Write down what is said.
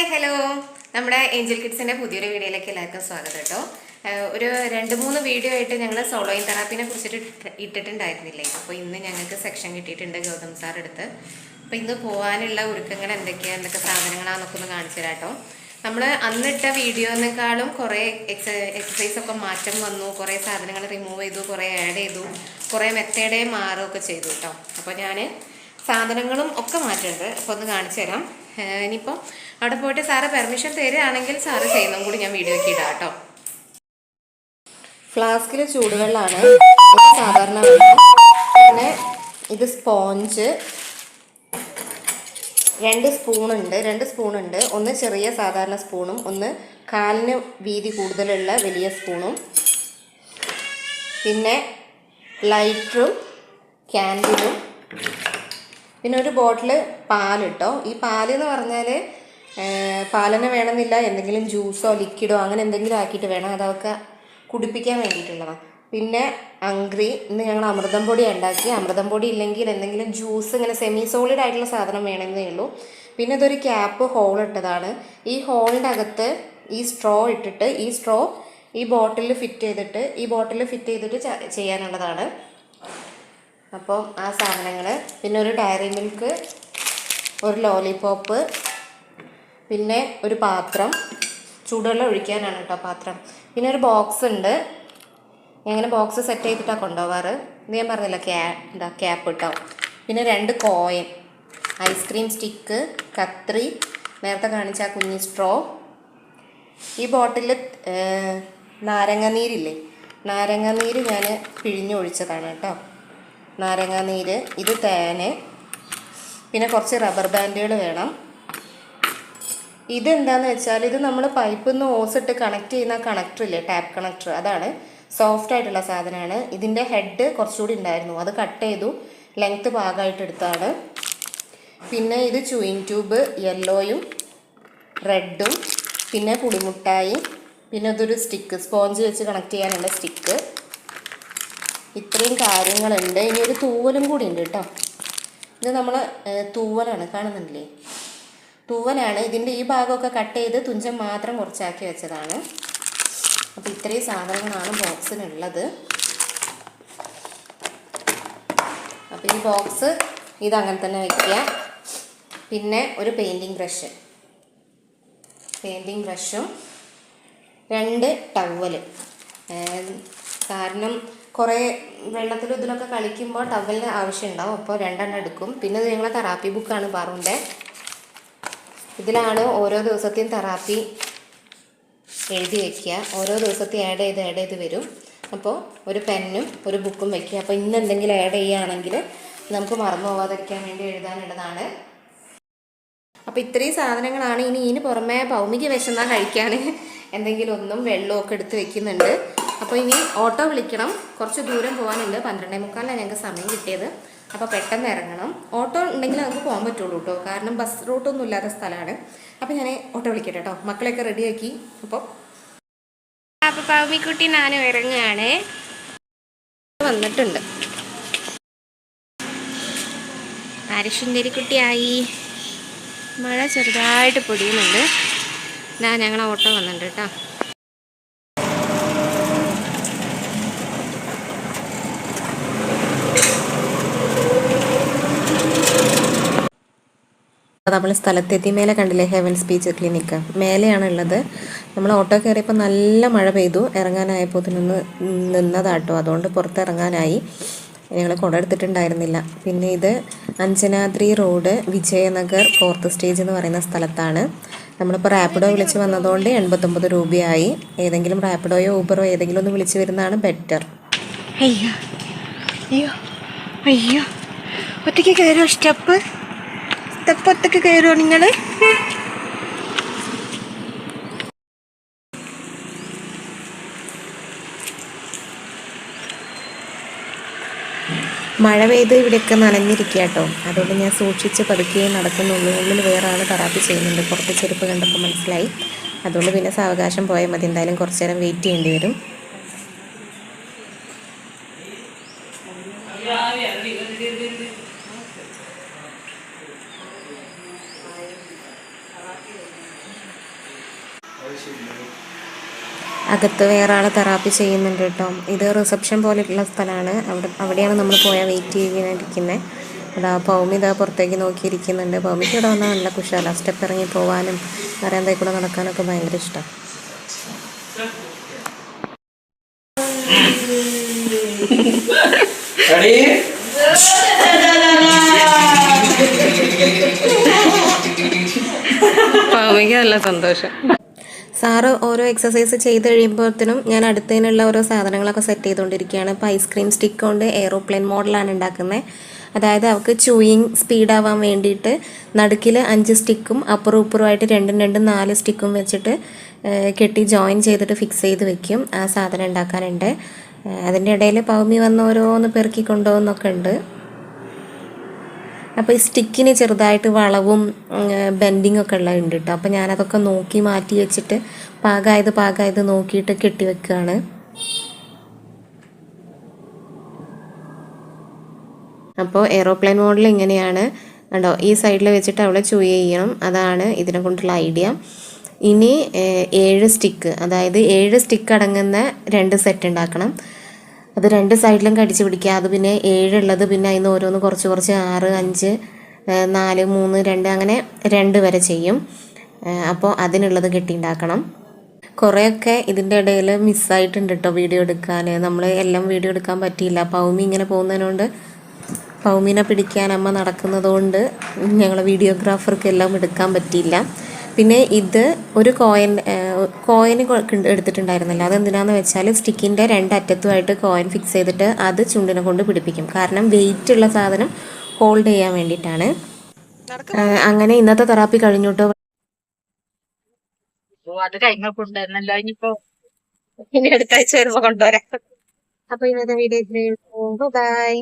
Hi hello നമ്മുടെ angel കിഡ്സിന്റെ പുതിയൊരു വീഡിയോയിലേക്ക് എല്ലാവർക്കും സ്വാഗതം കേട്ടോ. ഒരു രണ്ട് മൂന്ന് വീഡിയോ ആയിട്ട് ഞങ്ങൾ സോളോയിൻ തെറാപ്പിനെ കുറിച്ചിട്ട് ഇട്ട് ഇട്ടിട്ടുണ്ടായിരുന്നില്ലേ? അപ്പോൾ ഇന്ന് ഞങ്ങൾക്ക് സെക്ഷൻ കിട്ടിയിട്ടുണ്ട് ഗൗതം സാർ എടുത്ത് അപ്പോൾ ഇന്ന് പോകാനുള്ള ഒരുക്കങ്ങൾ എന്തൊക്കെയാണ് എന്തൊക്കെ സാധനങ്ങളാണെന്നൊക്കെ ഒന്ന് കാണിച്ചു കേട്ടോ. നമ്മൾ അന്നിട്ട വീഡിയോനേക്കാളും കുറേ എക്സ എക്സസൈസ് ഒക്കെ മാറ്റം വന്നു കുറേ സാധനങ്ങൾ റിമൂവ് ചെയ്തു കുറേ ആഡ് ചെയ്തു കുറേ മെത്തേഡേ മാറുകയൊക്കെ ചെയ്തു കേട്ടോ. അപ്പോൾ ഞാൻ സാധനങ്ങളും ഒക്കെ മാറ്റുന്നുണ്ട് അപ്പോൾ ഒന്ന് കാണിച്ചു തരാം. ഇനിയിപ്പോൾ അവിടെ പോയിട്ട് സാറ് പെർമിഷൻ തരികയാണെങ്കിൽ സാറ് ചെയ്യുന്നതും കൂടി ഞാൻ വീഡിയോയ്ക്ക് ഇടാം കേട്ടോ. ഫ്ലാസ്കിൽ ചൂടുവെള്ളമാണ് സാധാരണ പിന്നെ ഇത് സ്പോഞ്ച്. രണ്ട് സ്പൂണുണ്ട് രണ്ട് സ്പൂണുണ്ട്. ഒന്ന് ചെറിയ സാധാരണ സ്പൂണും ഒന്ന് കാലിന് വീതി കൂടുതലുള്ള വലിയ സ്പൂണും. പിന്നെ ലൈറ്ററും ക്യാൻഡിലും. പിന്നെ ഒരു ബോട്ടിൽ പാലിട്ടോ ഈ പാൽ എന്ന് പറഞ്ഞാൽ പാലന്നെ വേണമെന്നില്ല. എന്തെങ്കിലും ജ്യൂസോ ലിക്വിഡോ അങ്ങനെ എന്തെങ്കിലും ആക്കിയിട്ട് വേണം. അതൊക്കെ കുടിപ്പിക്കാൻ വേണ്ടിയിട്ടുള്ളതാണ് പിന്നെ അങ്ക്രി ഇന്ന് ഞങ്ങൾ അമൃതം പൊടി ഉണ്ടാക്കി. അമൃതം പൊടി ഇല്ലെങ്കിൽ എന്തെങ്കിലും ജ്യൂസ് ഇങ്ങനെ സെമി സോളിഡ് ആയിട്ടുള്ള സാധനം വേണമെന്നേ ഉള്ളൂ. പിന്നെ ഇതൊരു ക്യാപ്പ് ഹോൾ ഇട്ടതാണ്. ഈ ഹോളിന്റെ അകത്ത് ഈ സ്ട്രോ ഇട്ടിട്ട് ഈ സ്ട്രോ ഈ ബോട്ടിൽ ഫിറ്റ് ചെയ്തിട്ട് ഈ ബോട്ടിൽ ഫിറ്റ് ചെയ്തിട്ട് ചെയ്യാനുള്ളതാണ്. അപ്പോൾ ആ സാധനങ്ങൾ പിന്നെ ഒരു ഡയറി മിൽക്ക് ഒരു ലോലിപോപ്പ് പിന്നെ ഒരു പാത്രം. ചൂടുവെള്ളം ഒഴിക്കാനാണ് കേട്ടോ പാത്രം. പിന്നെ ഒരു ബോക്സ് ഉണ്ട്. എങ്ങനെ ബോക്സ് സെറ്റ് ചെയ്തിട്ടാണ് കൊണ്ടുപോവാറ്. ഇത് ഞാൻ പറഞ്ഞില്ല ക്യാ എന്താ ക്യാപ്പ് ഇട്ടോ. പിന്നെ രണ്ട് കോയിൻ ഐസ്ക്രീം സ്റ്റിക്ക് കത്രി. നേരത്തെ കാണിച്ച ആ കുഞ്ഞി സ്ട്രോ ഈ ബോട്ടിൽ നാരങ്ങ നീരില്ലേ നാരങ്ങ നീര് ഞാൻ പിഴിഞ്ഞൊഴിച്ചതാണ് കേട്ടോ. നാരങ്ങ നീര് ഇത് തേന് പിന്നെ കുറച്ച് റബ്ബർ ബാൻഡുകൾ വേണം. ഇതെന്താന്ന് വെച്ചാൽ ഇത് നമ്മൾ പൈപ്പിൽ നിന്ന് ഓസിട്ട് കണക്ട് ചെയ്യുന്ന കണക്ടർ ഇല്ലേ ടാപ്പ് കണക്ടർ അതാണ്. സോഫ്റ്റ് ആയിട്ടുള്ള സാധനമാണ് ഇതിന്റെ ഹെഡ് കുറച്ചുകൂടി ഉണ്ടായിരുന്നു. അത് കട്ട് ചെയ്തു ലെങ്ത്ത് ഭാഗമായിട്ട് എടുത്താണ്. പിന്നെ ഇത് ചൂയിങ് ട്യൂബ് യെല്ലോയും റെഡും പിന്നെ പുളിമുട്ടായി പിന്നെ ഇതൊരു സ്റ്റിക്ക് സ്പോഞ്ച് വെച്ച് കണക്ട് ചെയ്യാനുള്ള സ്റ്റിക്ക് ഇത്രയും കാര്യങ്ങളുണ്ട്. ഇനി ഒരു തൂവലും കൂടി ഉണ്ട് കേട്ടോ. ഇത് നമ്മൾ തൂവലാണ്. കാണുന്നുണ്ടല്ലേ? തൂവലാണ്. ഇതിന്റെ ഈ ഭാഗമൊക്കെ കട്ട് ചെയ്ത് തുഞ്ചം മാത്രം കുറച്ചാക്കി വെച്ചതാണ്. അപ്പോൾ ഇത്രയും സാധനങ്ങളാണ് ബോക്സിനുള്ളത്. അപ്പോൾ ഈ ബോക്സ് ഇതങ്ങനെ തന്നെ വയ്ക്കുക പിന്നെ ഒരു പെയിന്റിങ് ബ്രഷ്. പെയിന്റിങ് ബ്രഷും രണ്ട് ടവൽ കാരണം കുറേ വെള്ളത്തിലും ഇതിലൊക്കെ കളിക്കുമ്പോൾ ടവലിന് ആവശ്യമുണ്ടാവും. അപ്പോൾ രണ്ടെണ്ണം എടുക്കും. പിന്നെ ഇത് ഞങ്ങളെ തെറാപ്പി ബുക്കാണ് പാറുന്റെ ഇതിലാണ് ഓരോ ദിവസത്തെയും തെറാപ്പി എഴുതി വയ്ക്കുക ഓരോ ദിവസത്തെയും ആഡ് ചെയ്ത് ആഡ് ചെയ്ത് വരും. അപ്പോൾ ഒരു പെന്നും ഒരു ബുക്കും വയ്ക്കുക അപ്പോൾ ഇന്ന് എന്തെങ്കിലും ആഡ് ചെയ്യുകയാണെങ്കിൽ നമുക്ക് മറന്നു പോവാതിരിക്കാൻ വേണ്ടി എഴുതാനുള്ളതാണ്. അപ്പോൾ ഇത്രയും സാധനങ്ങളാണ്. ഇനി ഇതിന് പുറമേ ഭൗമിക വിശന്നാൽ കഴിക്കാൻ എന്തെങ്കിലും ഒന്നും വെള്ളമൊക്കെ എടുത്ത് വെക്കുന്നുണ്ട്. അപ്പോൾ ഇനി ഓട്ടോ വിളിക്കണം. കുറച്ച് ദൂരം പോകാനുണ്ട് പന്ത്രണ്ടേ മുക്കാലാണ് ഞങ്ങൾക്ക് സമയം കിട്ടിയത്. അപ്പോൾ പെട്ടെന്ന് ഇറങ്ങണം. ഓട്ടോ ഉണ്ടെങ്കിൽ നമുക്ക് പോകാൻ പറ്റുള്ളൂ കേട്ടോ കാരണം ബസ് റൂട്ടൊന്നും ഇല്ലാത്ത സ്ഥലമാണ്. അപ്പോൾ ഞാൻ ഓട്ടോ വിളിക്കട്ടെ കേട്ടോ മക്കളെയൊക്കെ റെഡിയാക്കി അപ്പോൾ അപ്പോൾ പൗമിക്കുട്ടി ഞാനും ഇറങ്ങുകയാണ് വന്നിട്ടുണ്ട്. കുട്ടിയായി മഴ ചെറുതായിട്ട് പൊടിയുന്നുണ്ട്. ഞാൻ ഞങ്ങളെ ഓട്ടോ വന്നിട്ടുണ്ട് കേട്ടോ നമ്മൾ സ്ഥലത്തെത്തി മേലെ കണ്ടില്ലേ ഹെവൻ സ്പീച്ച് ക്ലിനിക്ക് മേലെയാണ് ഉള്ളത് നമ്മൾ ഓട്ടോ കയറിയപ്പോൾ നല്ല മഴ പെയ്തു. ഇറങ്ങാനായപ്പോൾ നിന്ന് നിന്നതാട്ടോ. അതുകൊണ്ട് പുറത്തിറങ്ങാനായി. ഞങ്ങൾ കുട എടുത്തിട്ടുണ്ടായിരുന്നില്ല. പിന്നെ ഇത് Anjanadri road Vijayanagar fourth stage എന്ന് പറയുന്ന സ്ഥലത്താണ്. നമ്മളിപ്പോൾ റാപ്പിഡോ വിളിച്ച് വന്നതുകൊണ്ട് എൺപത്തൊമ്പത് രൂപയായി. ഏതെങ്കിലും റാപ്പിഡോയോ ഊബറോ ഏതെങ്കിലും ഒന്ന് വിളിച്ച് വരുന്നതാണ് ബെറ്റർ അയ്യോ. അയ്യോ. അയ്യോ. ഒറ്റയ്ക്ക് കയറുമോ സ്റ്റെപ്പ് സ്റ്റെപ്പ് കയറുവോ നിങ്ങൾ മഴ പെയ്ത് ഇവിടെയൊക്കെ നനഞ്ഞിരിക്കുക കേട്ടോ. അതുകൊണ്ട് ഞാൻ സൂക്ഷിച്ച് പതുക്കെ നടക്കുന്നുള്ളൂ. ഉള്ളിൽ വേറെ ആൾ തെറാപ്പി ചെയ്യുന്നുണ്ട്. പുറത്ത് ചെരുപ്പ് കണ്ടപ്പോൾ മനസ്സിലായി. അതുകൊണ്ട് പിന്നെ സാവകാശം പോയാൽ മതി. എന്തായാലും കുറച്ച് നേരം വെയിറ്റ് ചെയ്യേണ്ടി വരും. അകത്ത് വേറെ ആൾ തെറാപ്പി ചെയ്യുന്നുണ്ട് കേട്ടോ. ഇത് റിസപ്ഷൻ പോലെയുള്ള സ്ഥലമാണ്. അവിടെ അവിടെയാണ് നമ്മൾ പോയാൽ വെയിറ്റ് ചെയ്യാനിരിക്കുന്നത് അതാ പൗമി ഇതാ പുറത്തേക്ക് നോക്കിയിരിക്കുന്നുണ്ട്. പൗമിക്ക് ഇവിടെ വന്നാൽ നല്ല കുശാല. സ്റ്റെപ്പ് ഇറങ്ങി പോകാനും വരാന്തയിൽ കൂടെ നടക്കാനൊക്കെ ഭയങ്കര ഇഷ്ടം? പൗമിക്ക് നല്ല സന്തോഷം. സാറ് ഓരോ എക്സസൈസ് ചെയ്ത് കഴിയുമ്പോഴത്തേനും ഞാൻ അടുത്തതിനുള്ള ഓരോ സാധനങ്ങളൊക്കെ സെറ്റ് ചെയ്തുകൊണ്ടിരിക്കുകയാണ്. ഇപ്പോൾ ഐസ്ക്രീം സ്റ്റിക്ക് കൊണ്ട് എയ്റോപ്ലെയിൻ മോഡലാണ് ഉണ്ടാക്കുന്നത് അതായത് അവൾക്ക് ചൂയിങ് സ്പീഡാവാൻ വേണ്ടിയിട്ട് നടുക്കിൽ അഞ്ച് സ്റ്റിക്കും അപ്പുറം ഇപ്പുറമായിട്ട് രണ്ടും രണ്ടും നാല് സ്റ്റിക്കും വെച്ചിട്ട് കെട്ടി ജോയിൻ ചെയ്തിട്ട് ഫിക്സ് ചെയ്ത് വെക്കും. ആ സാധനം ഉണ്ടാക്കാനുണ്ട്. അതിന്റെ ഇടയിൽ പൗമി വന്ന് ഓരോന്ന് പെറുക്കി കൊണ്ടുപോകുന്നൊക്കെ ഉണ്ട്. അപ്പോൾ ഈ സ്റ്റിക്കിന് ചെറുതായിട്ട് വളവും ബെൻഡിങ് ഒക്കെ ഉള്ള ഉണ്ട് കേട്ടോ അപ്പോൾ ഞാനതൊക്കെ നോക്കി മാറ്റി വെച്ചിട്ട് പാകമായത് പാകമായത് നോക്കിയിട്ട് കെട്ടി വെക്കുകയാണ് അപ്പോൾ എയ്റോപ്ലെയിൻ മോഡൽ ഇങ്ങനെയാണ്. കണ്ടോ ഈ സൈഡിൽ വെച്ചിട്ട് അവളെ ചൂയ ചെയ്യണം. അതാണ് ഇതിനെ കൊണ്ടുള്ള ഐഡിയ ഇനി ഏഴ് സ്റ്റിക്ക് അതായത് ഏഴ് സ്റ്റിക്ക് അടങ്ങുന്ന രണ്ട് സെറ്റ് ഉണ്ടാക്കണം അത് രണ്ട് സൈഡിലും കടിച്ചു പിടിക്കുക. അത് പിന്നെ ഏഴുള്ളത് പിന്നെ അതിന് ഓരോന്ന് കുറച്ച് കുറച്ച് ആറ് അഞ്ച് നാല് മൂന്ന് രണ്ട് അങ്ങനെ രണ്ട് വരെ ചെയ്യും. അപ്പോൾ അതിനുള്ളത് കെട്ടിയുണ്ടാക്കണം കുറേയൊക്കെ ഇതിന്റെ ഇടയിൽ മിസ്സായിട്ടുണ്ട് കേട്ടോ വീഡിയോ എടുക്കാൻ നമ്മൾ എല്ലാം വീഡിയോ എടുക്കാൻ പറ്റിയില്ല. പൗമി ഇങ്ങനെ പോകുന്നതിനോണ്ട് പൗമിനെ പിടിക്കാൻ അമ്മ നടക്കുന്നതുകൊണ്ട് ഞങ്ങൾ വീഡിയോഗ്രാഫർക്ക് എല്ലാം എടുക്കാൻ പറ്റിയില്ല. പിന്നെ ഇത് ഒരു കോയിൻ കോയിൻ എടുത്തിട്ടുണ്ടായിരുന്നില്ല. അതെന്തിനാന്ന് വെച്ചാൽ സ്റ്റിക്കിന്റെ രണ്ട് അറ്റത്തുമായിട്ട് കോയിൻ ഫിക്സ് ചെയ്തിട്ട് അത് ചുണ്ടിനെ കൊണ്ട് പിടിപ്പിക്കും. കാരണം വെയിറ്റ് ഉള്ള സാധനം ഹോൾഡ് ചെയ്യാൻ വേണ്ടിയിട്ടാണ്. അങ്ങനെ ഇന്നത്തെ തെറാപ്പി കഴിഞ്ഞു അപ്പൊ ഓ അത് കഴിഞ്ഞ കൊണ്ടുവരുന്നല്ലോ ഇനിയിപ്പോ ഇനി അടുത്ത ആഴ്ച വരുമ്പോ കൊണ്ടുവരാം. അപ്പോൾ ഇന്നത്തെ വീഡിയോ ബൈ